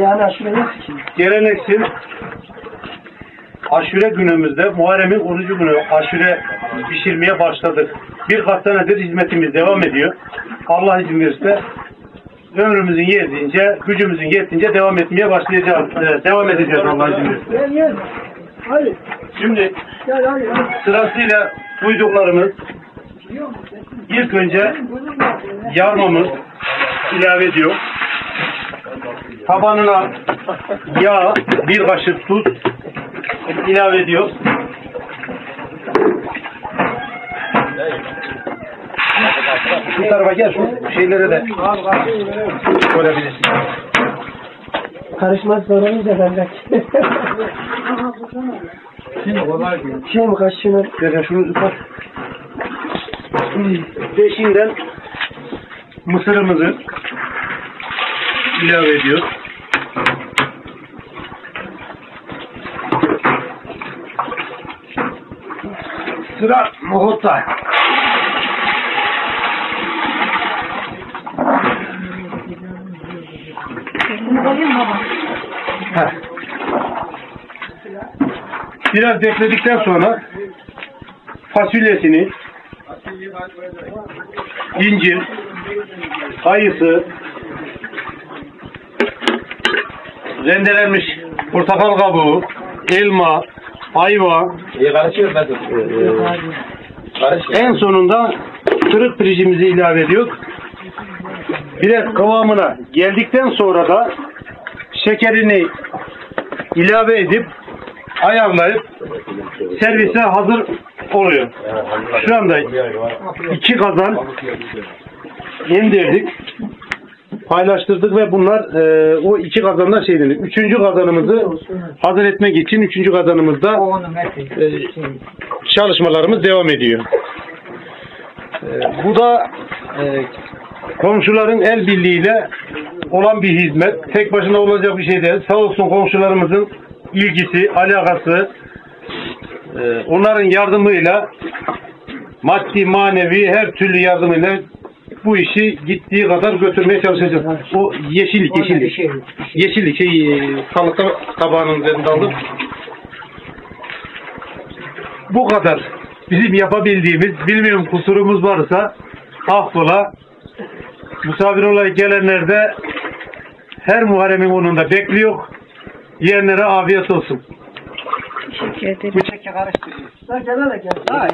Yani aşure yok ki. geleneksel aşure günümüzde Muharrem'in 10. günü aşure pişirmeye başladık. Birkaç senedir hizmetimiz devam ediyor. Allah izin verirse ömrümüzün yettiğince, gücümüzün yettiğince devam etmeye başlayacağız. Ee, devam edeceğiz Allah izin verirse. Şimdi sırasıyla duyduklarımız ilk önce yarmamız ilave ediyor. Tabanına yağ, bir kaşık tuz ilave ediyor. Şu tarafa gel şu şeylere de görebilirsin. Karışmaz sorunca benden. Şey mi kaşığını? Ver şunu ıslat. Peşinden mısırımızı ilave ediyor. Sıra nohutta. Biraz bekledikten sonra fasulyesini, incir, kayısı, rendelenmiş portakal kabuğu, elma, ayva, İyi karışıyor Mesut. Karışıyor. en sonunda kırık pirincimizi ilave ediyor. Biraz kıvamına geldikten sonra da şekerini ilave edip ayarlayıp servise hazır oluyor. Şu anda iki kazan indirdik, paylaştırdık ve bunlar e, o iki kazanlar şey denir. Üçüncü kazanımızı hazır etmek için üçüncü kazanımızda e, çalışmalarımız devam ediyor. E, bu da e, komşuların el birliğiyle olan bir hizmet. Tek başına olacak bir şey değil. Sağ olsun komşularımızın ilgisi, alakası, e, onların yardımıyla maddi, manevi her türlü yardımıyla bu işi gittiği kadar götürmeye çalışacağız. O yeşillik, yeşillik. Yeşillik şey e, salata tabağının üzerinde alıp bu kadar bizim yapabildiğimiz bilmiyorum kusurumuz varsa affola misafir olarak gelenler de her Muharrem'in onunda bekliyor. Yiyenlere afiyet olsun. Teşekkür ederim. Bıçakla karıştırıyor. Gel hele gel.